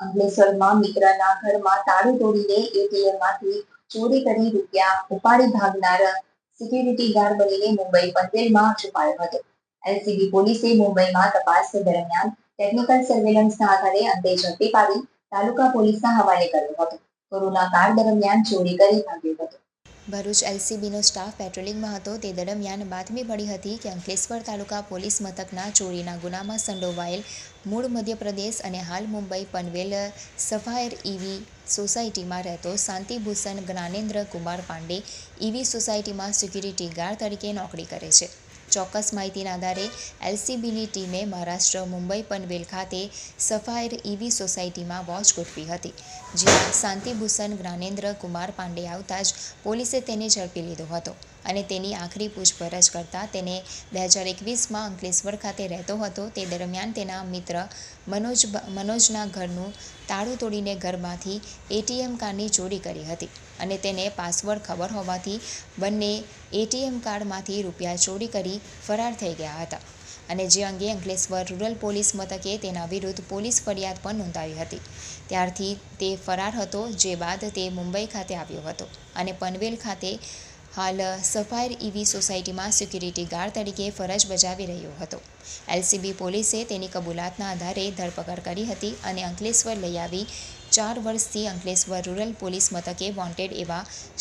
અંકલેશ્વરમાં મિત્રના ઘરમાં તાળું તોડીને એટીએમમાંથી ચોરી કરી રૂપિયા ઉપાડી ભાગનાર સિક્યુરિટી ગાર્ડ બનીને મુંબઈ પંદેલમાં છુપાયો હતો. એલસીબી પોલીસે મુંબઈમાં તપાસ દરમિયાન ટેકનિકલ સર્વેલન્સના આધારે અંતે ઝડપી પાડી તાલુકા પોલીસના હવાલે કર્યો હતો. કોરોના કાળ દરમિયાન ચોરી કરી ભાગ્યો હતો. ભરૂચ એલસીબીનો સ્ટાફ પેટ્રોલિંગમાં હતો. તે દરમિયાન બાતમી મળી હતી કે અંકલેશ્વર તાલુકા પોલીસ મથકના ચોરીના ગુનામાં સંડોવાયેલ મૂળ મધ્યપ્રદેશ અને હાલ મુંબઈ પનવેલ સફાયર ઈવી સોસાયટીમાં રહેતો શાંતિભૂષણ જ્ઞાનેન્દ્ર કુમાર પાંડે ઈવી સોસાયટીમાં સિક્યુરિટી ગાર્ડ તરીકે નોકરી કરે છે. ચોક્કસ માહિતીના આધારે એલસીબીની ટીમે મહારાષ્ટ્ર, મુંબઈ પનવેલ ખાતે સફાયર ઈવી સોસાયટીમાં વોચ ગોઠવી હતી જ્યાં શાંતિભૂષણ જ્ઞાનેન્દ્ર કુમાર પાંડે આવતા જ પોલીસે તેને ઝડપી લીધો હતો. અને તેની આખરી પૂછપરછ કરતાં તેને બે હજાર એકવીસમાં અંકલેશ્વર ખાતે રહેતો હતો. તે દરમિયાન તેના મિત્ર મનોજ મનોજના ઘરનું તાળું તોડીને ઘરમાંથી એટીએમ કાર્ડની ચોરી કરી હતી અને તેને પાસવર્ડ ખબર હોવાથી બંને એટીએમ કાર્ડમાંથી રૂપિયા ચોરી કરી ફરાર થઈ ગયા હતા અને જે અંગે અંકલેશ્વર રૂરલ પોલીસ મથકે તેના વિરુદ્ધ પોલીસ ફરિયાદ પણ નોંધાવી હતી. ત્યારથી તે ફરાર હતો, જે બાદ તે મુંબઈ ખાતે આવ્યો હતો અને પનવેલ ખાતે હાલ સફાયર ઈવી સોસાયટીમાં સિક્યુરિટી ગાર્ડ તરીકે ફરજ બજાવી રહ્યો હતો. એલસીબી પોલીસે તેની કબૂલાતના આધારે ધરપકડ કરી હતી અને અંકલેશ્વર લઈ આવી ચાર વર્ષથી અંકલેશ્વર રૂરલ પોલીસ મથકે વોન્ટેડ એવા